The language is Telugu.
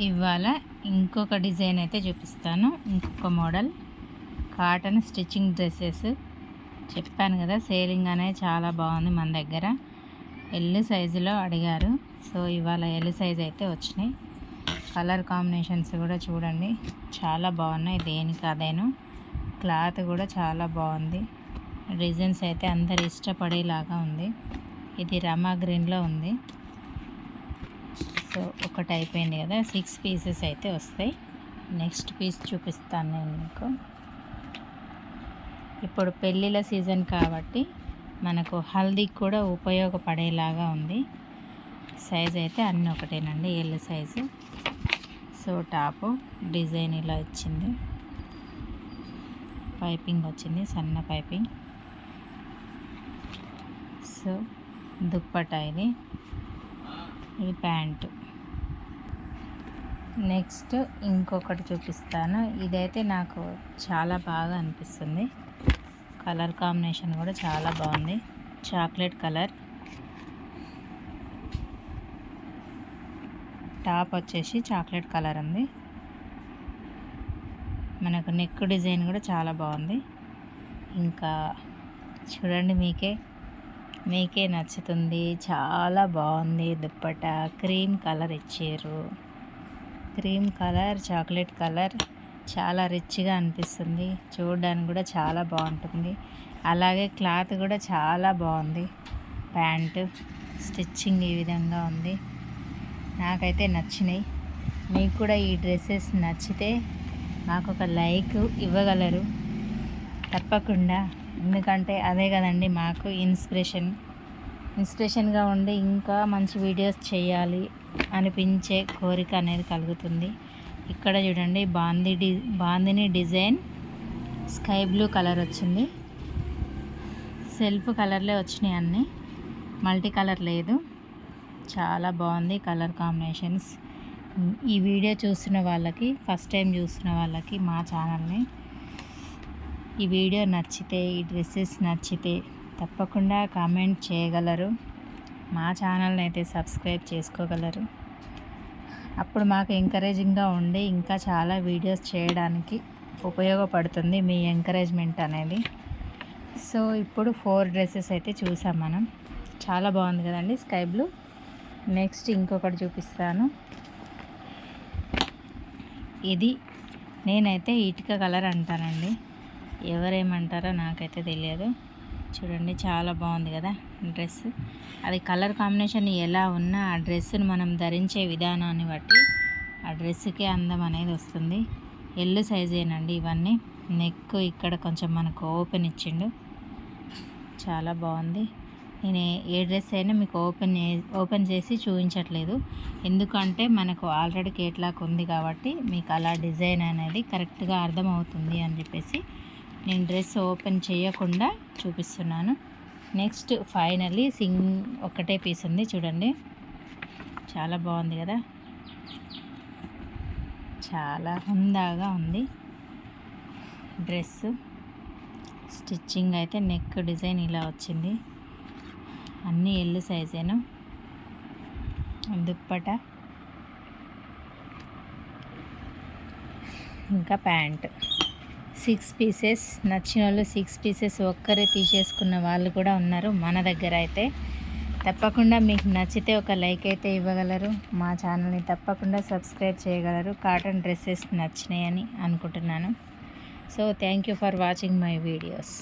ఇవాళ ఇంకొక డిజైన్ అయితే చూపిస్తాను. ఇంకొక మోడల్. Cotton stitching dresses. చెప్పాను కదా సేలింగ్ అనేది చాలా బాగుంది మన దగ్గర. ఎల్ సైజులో అడిగారు. సో ఇవాళ ఎల్ సైజ్ అయితే వచ్చినాయి. కలర్ కాంబినేషన్స్ కూడా చూడండి. చాలా బాగున్నాయి. దేనికి అదేను. క్లాత్ కూడా చాలా బాగుంది. డిజైన్స్ అయితే అందరు ఇష్టపడేలాగా ఉంది. ఇది రమా గ్రీన్లో ఉంది. సో ఒకటి అయిపోయింది కదా. సిక్స్ పీసెస్ అయితే వస్తాయి. నెక్స్ట్ పీస్ చూపిస్తాను నేను మీకు. ఇప్పుడు పెళ్ళిళ్ళ సీజన్ కాబట్టి మనకు హల్దీకి కూడా ఉపయోగపడేలాగా ఉంది. సైజ్ అయితే అన్నీ ఒకటేనండి. L size so top design ఇలా ఇచ్చింది పైపింగ్ వచ్చింది. సన్న పైపింగ్ సో దుప్పట ఇది. ఈ ప్యాంటు. నెక్స్ట్ ఇంకొకటి చూపిస్తాను. ఇదైతే నాకు చాలా బాగా అనిపిస్తుంది. కలర్ కాంబినేషన్ కూడా చాలా బాగుంది. Chocolate colour. టాప్ వచ్చేసి చాక్లెట్ కలర్ ఉంది. మనకు నెక్ డిజైన్ కూడా చాలా బాగుంది. ఇంకా చూడండి మీకే మీకే నచ్చుతుంది. చాలా బాగుంది దుప్పట. క్రీమ్ కలర్ ఇచ్చారు. క్రీమ్ కలర్ చాక్లెట్ కలర్ చాలా రిచ్గా అనిపిస్తుంది. చూడడానికి కూడా చాలా బాగుంటుంది. అలాగే క్లాత్ కూడా చాలా బాగుంది. ప్యాంటు స్టిచ్చింగ్ ఈ విధంగా ఉంది. నాకైతే నచ్చినాయి. మీకు కూడా ఈ డ్రెస్సెస్ నచ్చితే నాకు ఒక లైక్ ఇవ్వగలరు. తప్పకుండా. ఎందుకంటే అదే కదండి మాకు ఇన్స్పిరేషన్. ఇన్స్పిరేషన్గా ఉండి ఇంకా మంచి వీడియోస్ చేయాలి అనిపించే కోరిక అనేది కలుగుతుంది. ఇక్కడ చూడండి బాంది D bandhani design sky blue colour వచ్చింది. సెల్ఫ్ కలర్లే వచ్చినాయి అన్నీ. మల్టీ కలర్ లేదు. చాలా బాగుంది కలర్ కాంబినేషన్స్. ఈ వీడియో చూస్తున్న వాళ్ళకి ఫస్ట్ టైం చూస్తున్న వాళ్ళకి మా ఛానల్ని ఈ వీడియో నచ్చితే ఈ డ్రెస్సెస్ నచ్చితే తప్పకుండా కామెంట్ చేయగలరు. మా ఛానల్ని అయితే సబ్స్క్రైబ్ చేసుకోగలరు. అప్పుడు మాకు ఎంకరేజింగ్గా ఉండి ఇంకా చాలా వీడియోస్ చేయడానికి ఉపయోగపడుతుంది మీ ఎంకరేజ్మెంట్ అనేది. సో ఇప్పుడు ఫోర్ డ్రెస్సెస్ అయితే చూసాం మనం. చాలా బాగుంది కదండి స్కై బ్లూ. నెక్స్ట్ ఇంకొకటి చూపిస్తాను. ఇది నేనైతే ఇటుక కలర్ అంటానండి. ఎవరేమంటారో నాకైతే తెలియదు. చూడండి చాలా బాగుంది కదా డ్రెస్. అది కలర్ కాంబినేషన్ ఎలా ఉన్నా ఆ డ్రెస్సును మనం ధరించే విధానాన్ని బట్టి ఆ డ్రెస్సుకే అందం అనేది వస్తుంది. ఎల్లు సైజేనండి ఇవన్నీ. నెక్ ఇక్కడ కొంచెం మనకు ఓపెన్ ఇచ్చిండు. చాలా బాగుంది. నేను ఏ డ్రెస్ అయినా మీకు ఓపెన్ ఓపెన్ చేసి చూపించట్లేదు. ఎందుకంటే మనకు ఆల్రెడీ కేట్లాక్ ఉంది కాబట్టి మీకు అలా డిజైన్ అనేది కరెక్ట్గా అర్థమవుతుంది అని చెప్పేసి నేను డ్రెస్ ఓపెన్ చేయకుండా చూపిస్తున్నాను. నెక్స్ట్ ఫైనల్లీ సింగ్ ఒకటే పీస్ ఉంది చూడండి. చాలా బాగుంది కదా? చాలా హుందాగా ఉంది డ్రెస్ స్టిచ్చింగ్ అయితే నెక్ డిజైన్ ఇలా వచ్చింది. అన్నీ ఎల్లు సైజేను. దుప్పట? ఇంకా ప్యాంట్. సిక్స్ పీసెస్ నచ్చిన వాళ్ళు సిక్స్ పీసెస్ ఒక్కరే తీసేసుకున్న వాళ్ళు కూడా ఉన్నారు మన దగ్గర అయితే. తప్పకుండా మీకు నచ్చితే ఒక లైక్ అయితే ఇవ్వగలరు మా ఛానల్ని తప్పకుండా సబ్స్క్రైబ్ చేయగలరు కాటన్ డ్రెస్సెస్ నచ్చినాయని అనుకుంటున్నాను. So thank you for watching my videos.